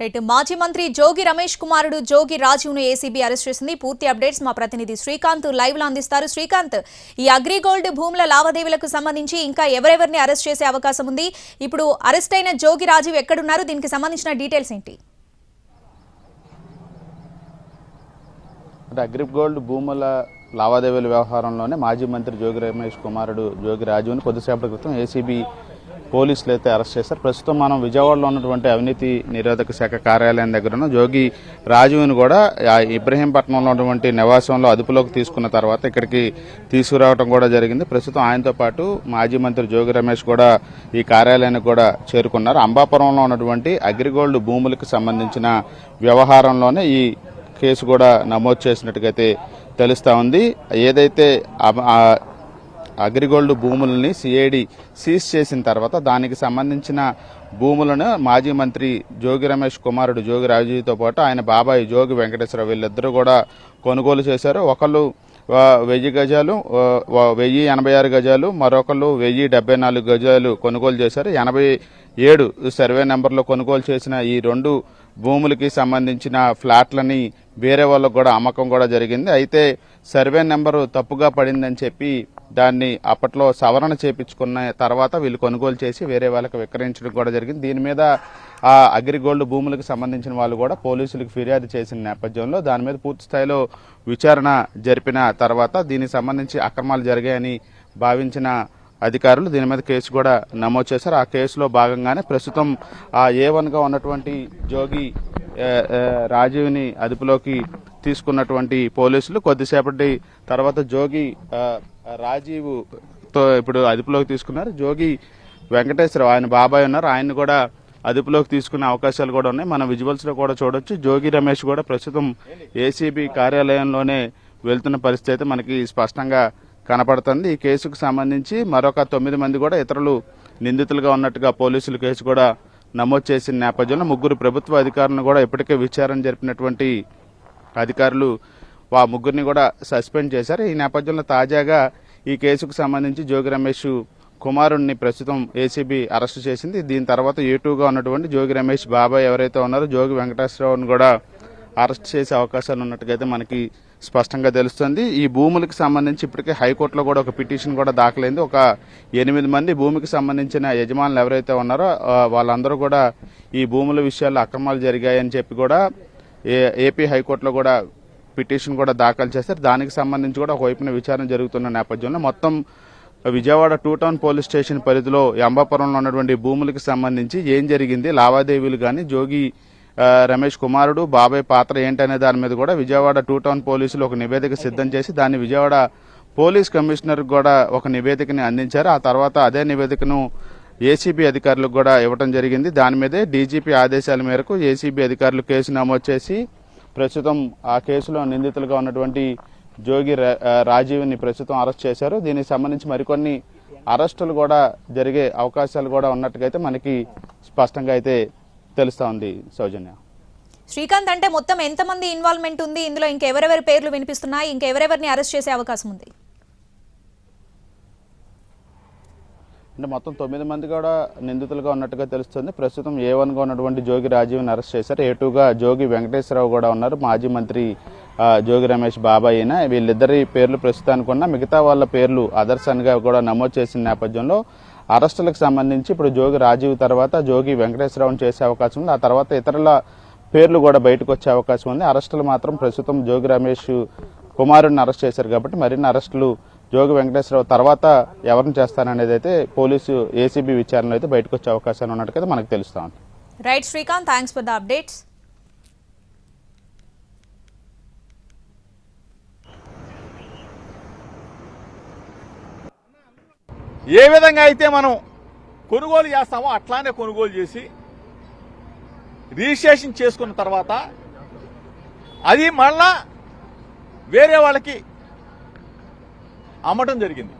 Right మాజీ మంత్రి జోగి రమేష్ కుమారుడు జోగి రాజీవ్ను ఏసీబీ అరెస్ట్ చేసింది. పూర్తి అప్డేట్స్ మా ప్రతినిధి శ్రీకాంత్ లైవ్లో అందిస్తారు. శ్రీకాంత్ ఈ అగ్రిగోల్డ్ భూముల లావాదేవీలకు సంబంధించి ఇంకా ఎవరెవరిని అరెస్ట్ చేసే అవకాశం ఉంది? ఇప్పుడు అరెస్ట్ అయిన జోగి రాజీవ్ ఎక్కడున్నారు? దీనికి సంబంధించిన డీటెయిల్స్ ఏంటి? అగ్రిగోల్డ్ భూముల లావాదేవీల వ్యవహారంలోనే మాజీ మంత్రి జోగి రమేష్ కుమారుడు జోగి రాజీవ్ను కొద్దిసేపటి క్రితం ఏసీబీ పోలీసులు అయితే అరెస్ట్ చేశారు. ప్రస్తుతం మనం విజయవాడలో ఉన్నటువంటి అవినీతి నిరోధక శాఖ కార్యాలయం దగ్గర ఉన్న జోగి రాజువుని కూడా ఇబ్రహీంపట్నంలో ఉన్నటువంటి నివాసంలో అదుపులోకి తీసుకున్న తర్వాత ఇక్కడికి తీసుకురావడం కూడా జరిగింది. ప్రస్తుతం ఆయనతో పాటు మాజీ మంత్రి జోగి రమేష్ కూడా ఈ కార్యాలయానికి కూడా చేరుకున్నారు. అంబాపురంలో ఉన్నటువంటి అగ్రిగోల్డ్ భూములకు సంబంధించిన వ్యవహారంలోనే ఈ కేసు కూడా నమోదు చేసినట్టుగైతే తెలుస్తూ ఉంది. ఏదైతే అగ్రిగోల్డ్ భూములని సిఐడి సీజ్ చేసిన తర్వాత దానికి సంబంధించిన భూములను మాజీ మంత్రి జోగి రమేష్ కుమారుడు జోగి రాజుతో పాటు ఆయన బాబాయ్ జోగి వెంకటేశ్వర వీళ్ళిద్దరూ కూడా కొనుగోలు చేశారు. ఒకళ్ళు వెయ్యి గజాలు వెయ్యి ఎనభై ఆరు గజాలు మరొకళ్ళు వెయ్యి డెబ్బై నాలుగు గజాలు కొనుగోలు చేశారు. ఎనభై ఏడు సర్వే నెంబర్లో కొనుగోలు చేసిన ఈ రెండు భూములకి సంబంధించిన ఫ్లాట్లని వేరే వాళ్ళకు కూడా అమ్మకం కూడా జరిగింది. అయితే సర్వే నెంబరు తప్పుగా పడిందని చెప్పి దాన్ని అప్పట్లో సవరణ చేపించుకున్న తర్వాత వీళ్ళు కొనుగోలు చేసి వేరే వాళ్ళకి విక్రయించడం కూడా జరిగింది. దీని మీద ఆ అగ్రిగోల్డ్ భూములకు సంబంధించిన వాళ్ళు కూడా పోలీసులకు ఫిర్యాదు చేసిన నేపథ్యంలో దాని మీద పూర్తి స్థాయిలో విచారణ జరిపిన తర్వాత దీనికి సంబంధించి అక్రమాలు జరిగాయని భావించిన అధికారులు దీని మీద కేసు కూడా నమోదు చేశారు. ఆ కేసులో భాగంగానే ప్రస్తుతం ఆ ఏ వన్గా ఉన్నటువంటి జోగి రాజీవ్ని అదుపులోకి తీసుకున్నటువంటి పోలీసులు కొద్దిసేపటి తర్వాత జోగి రాజీవ్తో ఇప్పుడు అదుపులోకి తీసుకున్నారు. జోగి వెంకటేశ్వరరావు ఆయన బాబాయ్ ఉన్నారు. ఆయన కూడా అదుపులోకి తీసుకునే అవకాశాలు కూడా ఉన్నాయి. మన విజువల్స్లో కూడా చూడొచ్చు. జోగి రమేష్ కూడా ప్రస్తుతం ఏసీబీ కార్యాలయంలోనే వెళ్తున్న పరిస్థితి అయితే మనకి స్పష్టంగా కనపడుతుంది. ఈ కేసుకు సంబంధించి మరొక తొమ్మిది మంది కూడా ఇతరులు నిందితులుగా ఉన్నట్టుగా పోలీసులు కేసు కూడా నమోదు చేసిన నేపథ్యంలో ముగ్గురు ప్రభుత్వ అధికారులను కూడా ఇప్పటికే విచారణ జరిపినటువంటి అధికారులు ఆ ముగ్గురిని కూడా సస్పెండ్ చేశారు. ఈ నేపథ్యంలో తాజాగా ఈ కేసుకు సంబంధించి జోగి రమేష్ కుమారుణ్ణి ప్రస్తుతం ఏసీబీ అరెస్ట్ చేసింది. దీని తర్వాత ఏటూగా ఉన్నటువంటి జోగి రమేష్ బాబాయ్ ఎవరైతే ఉన్నారో జోగి వెంకటేశ్వరరావును కూడా అరెస్ట్ చేసే అవకాశాలు ఉన్నట్టుగా మనకి స్పష్టంగా తెలుస్తుంది. ఈ భూములకు సంబంధించి ఇప్పటికే హైకోర్టులో కూడా ఒక పిటిషన్ కూడా దాఖలైంది. ఒక ఎనిమిది మంది భూమికి సంబంధించిన యజమానులు ఎవరైతే ఉన్నారో వాళ్ళందరూ కూడా ఈ భూముల విషయాల్లో అక్రమాలు జరిగాయని చెప్పి కూడా ఏ- ఏపీ హైకోర్టులో కూడా పిటిషన్ కూడా దాఖలు చేశారు. దానికి సంబంధించి కూడా ఒకవైపున విచారణ జరుగుతున్న నేపథ్యంలో మొత్తం Vijayawada two town police station పరిధిలో అంబాపురంలో ఉన్నటువంటి భూములకు సంబంధించి ఏం జరిగింది? లావాదేవీలు కానీ జోగి రమేష్ కుమారుడు బాబాయ్ పాత్ర ఏంటనే దాని మీద కూడా విజయవాడ టూ టౌన్ పోలీసులు ఒక నివేదిక సిద్ధం చేసి దాన్ని విజయవాడ పోలీస్ కమిషనర్ కూడా ఒక నివేదికని అందించారు. ఆ తర్వాత అదే నివేదికను ఏసీబీ అధికారులకు కూడా ఇవ్వడం జరిగింది. దాని మీదే డీజీపీ ఆదేశాల మేరకు ఏసీబీ అధికారులు కేసు నమోదు చేసి ప్రస్తుతం ఆ కేసులో నిందితులుగా ఉన్నటువంటి జోగి రాజీవ్ని ప్రస్తుతం అరెస్ట్ చేశారు. దీనికి సంబంధించి మరికొన్ని అరెస్టులు కూడా జరిగే అవకాశాలు కూడా ఉన్నట్టుగా అయితే మనకి స్పష్టంగా అయితే తెలుస్తా ఉంది సౌజన్య. శ్రీకాంత్ అంటే మొత్తం ఎంతమంది ఇన్వాల్వ్మెంట్ ఉంది? ఇందులో ఇంకెవరెవరి పేర్లు వినిపిస్తున్నాయి? ఇంకెవరెవరిని అరెస్ట్ చేసే అవకాశం ఉంది? అంటే మొత్తం తొమ్మిది మంది కూడా నిందితులుగా ఉన్నట్టుగా తెలుస్తుంది. ప్రస్తుతం ఏ వన్గా ఉన్నటువంటి జోగి రాజీవ్ని అరెస్ట్ చేశారు. ఏ టూగా జోగి వెంకటేశ్వరరావు కూడా ఉన్నారు. మాజీ మంత్రి జోగి రమేష్ బాబాయ్ అయినా. వీళ్ళిద్దరి పేర్లు ప్రస్తుతానికి ఉన్న. మిగతా వాళ్ళ పేర్లు అదర్శన్గా కూడా నమోదు చేసిన నేపథ్యంలో అరెస్టులకు సంబంధించి ఇప్పుడు జోగి రాజీవ్ తర్వాత జోగి వెంకటేశ్వరరావుని చేసే అవకాశం ఉంది. ఆ తర్వాత ఇతరుల పేర్లు కూడా బయటకు వచ్చే అవకాశం ఉంది. అరెస్టులు మాత్రం ప్రస్తుతం జోగి రమేష్ కుమారుడిని అరెస్ట్ చేశారు కాబట్టి మరిన్ని అరెస్టులు జోగి వెంకటేశ్వరరావు తర్వాత ఎవరిని చేస్తారనేది అయితే పోలీసు ఏసీబీ విచారణలో అయితే బయటకు వచ్చే అవకాశాలు ఉన్నట్టుగా మనకు తెలుస్తా ఉంది. Right Srikanth thanks for the updates ఏ విధంగా అయితే మనం కొనుగోలు చేస్తామో అట్లానే కొనుగోలు చేసి రిజిస్ట్రేషన్ చేసుకున్న తర్వాత అది మళ్ళా వేరే వాళ్ళకి అమ్మటం జరిగింది.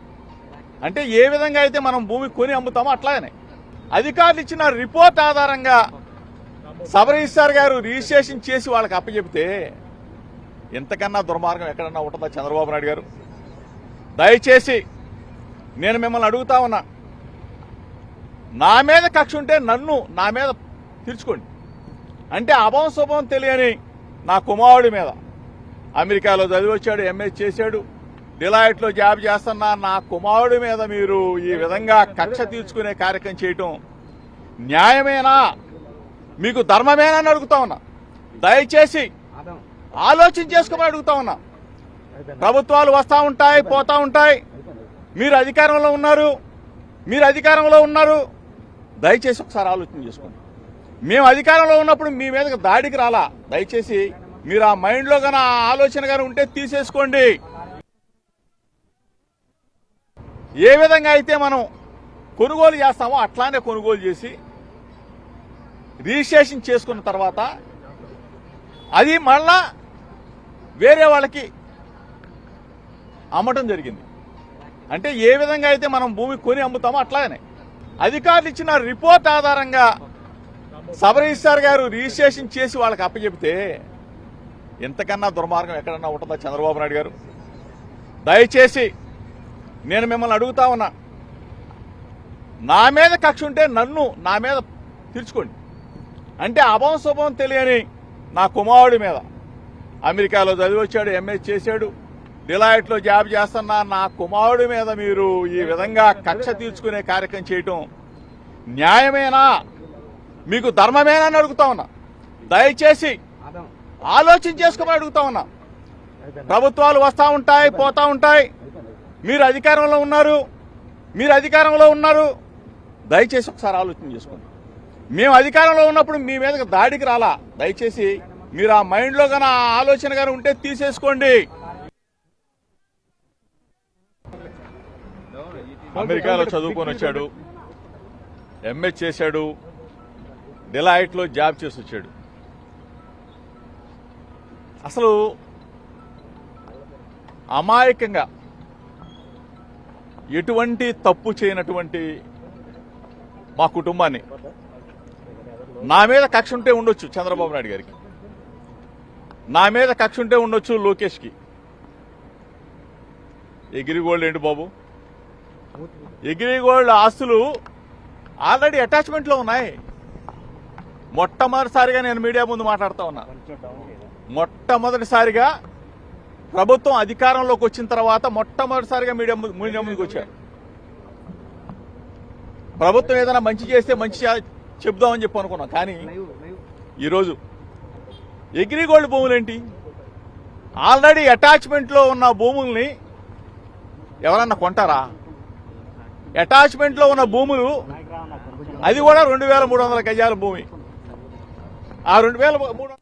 అంటే ఏ విధంగా అయితే మనం భూమి కొని అమ్ముతామో అట్లాగనే. అధికారులు ఇచ్చిన రిపోర్ట్ ఆధారంగా సబ్ రిజిస్టార్ గారు రిజిస్ట్రేషన్ చేసి వాళ్ళకి అప్పచెప్తే ఎంతకన్నా దుర్మార్గం ఎక్కడన్నా ఉంటుందా చంద్రబాబు నాయుడు గారు? దయచేసి నేను మిమ్మల్ని అడుగుతా ఉన్నా. నా మీద కక్ష ఉంటే నన్ను నా మీద తీర్చుకోండి. అంటే అభం శుభం తెలియని నా కుమారుడి మీద. అమెరికాలో చదివి వచ్చాడు ఎంఏ చేశాడు. డిలాయిట్లో జాబ్ చేస్తున్న నా కుమారుడి మీద మీరు ఈ విధంగా కక్ష తీర్చుకునే కార్యక్రమం చేయటం న్యాయమేనా? మీకు ధర్మమేనా అని అడుగుతా ఉన్నా. దయచేసి ఆలోచన చేసుకోమని అడుగుతా ఉన్నా. ప్రభుత్వాలు వస్తూ ఉంటాయి పోతా ఉంటాయి. మీరు అధికారంలో ఉన్నారు మీరు అధికారంలో ఉన్నారు. దయచేసి ఒకసారి ఆలోచన చేసుకోండి. మేము అధికారంలో ఉన్నప్పుడు మీ మీదకి దాడికి రాలా? దయచేసి మీరు ఆ మైండ్లో కానీ ఆ ఆలోచన కానీ ఉంటే తీసేసుకోండి. ఏ విధంగా అయితే మనం కొనుగోలు చేస్తామో అట్లానే కొనుగోలు చేసి రిజిస్ట్రేషన్ చేసుకున్న తర్వాత అది మళ్ళా వేరే వాళ్ళకి అమ్మటం జరిగింది. అంటే ఏ విధంగా అయితే మనం భూమి కొని అమ్ముతామో అట్లానే అధికారులు ఇచ్చిన రిపోర్ట్ ఆధారంగా సబ్ రిజిస్టార్ గారు రిజిస్ట్రేషన్ చేసి వాళ్ళకి అప్పచెబితే ఇంతకన్నా దుర్మార్గం ఎక్కడన్నా ఉంటుందా చంద్రబాబు నాయుడు గారు? దయచేసి నేను మిమ్మల్ని అడుగుతా ఉన్నా. నా మీద కక్ష ఉంటే నన్ను నా మీద తీర్చుకోండి. అంటే అభం శుభం తెలియని నా కుమారుడి మీద. అమెరికాలో చదివి వచ్చాడు ఎంఏ చేశాడు. డిలాయిట్లో జాబ్ చేస్తున్న నా కుమారుడి మీద మీరు ఈ విధంగా కక్ష తీర్చుకునే కార్యక్రమం చేయటం న్యాయమేనా? మీకు ధర్మమేనా అని అడుగుతా ఉన్నా. దయచేసి ఆలోచన చేసుకోమని అడుగుతా ఉన్నా. ప్రభుత్వాలు వస్తూ ఉంటాయి పోతా ఉంటాయి. మీరు అధికారంలో ఉన్నారు మీరు అధికారంలో ఉన్నారు. దయచేసి ఒకసారి ఆలోచన చేసుకోండి. మేము అధికారంలో ఉన్నప్పుడు మీ మీదకి దాడికి రాలా. దయచేసి మీరు ఆ మైండ్లో గన ఆలోచన కానీ ఉంటే తీసేసుకోండి. అమెరికాలో చదువుకొని వచ్చాడు. ఎంఏ చేశాడు. డిలాయిట్లో జాబ్ చేసి వచ్చాడు. అసలు అమాయకంగా ఎటువంటి తప్పు చేయనటువంటి మా కుటుంబాన్ని నా మీద కక్ష ఉంటే ఉండొచ్చు చంద్రబాబు నాయుడు గారికి. నా మీద కక్ష ఉంటే ఉండొచ్చు లోకేష్కి. ఎగిరిగోల్డ్ ఏంటి బాబు? ఎగిరిగోల్డ్ ఆస్తులు ఆల్రెడీ అటాచ్మెంట్లో ఉన్నాయి. మొట్టమొదటిసారిగా నేను మీడియా ముందు మాట్లాడుతా ఉన్నా. మొట్టమొదటిసారిగా ప్రభుత్వం అధికారంలోకి వచ్చిన తర్వాత మొట్టమొదటిసారిగా మీడియా మీడియా ముందుకు వచ్చారు ప్రభుత్వం ఏదైనా మంచి చేస్తే మంచి చెప్దామని చెప్పి అనుకున్నాం. కానీ ఈరోజు అగ్రిగోల్డ్ భూములేంటి? ఆల్రెడీ అటాచ్మెంట్లో ఉన్న భూముల్ని ఎవరన్నా కొంటారా? అటాచ్మెంట్లో ఉన్న భూములు అది కూడా రెండు వేల మూడు వందల గజాల భూమి. ఆ రెండు వేల మూడు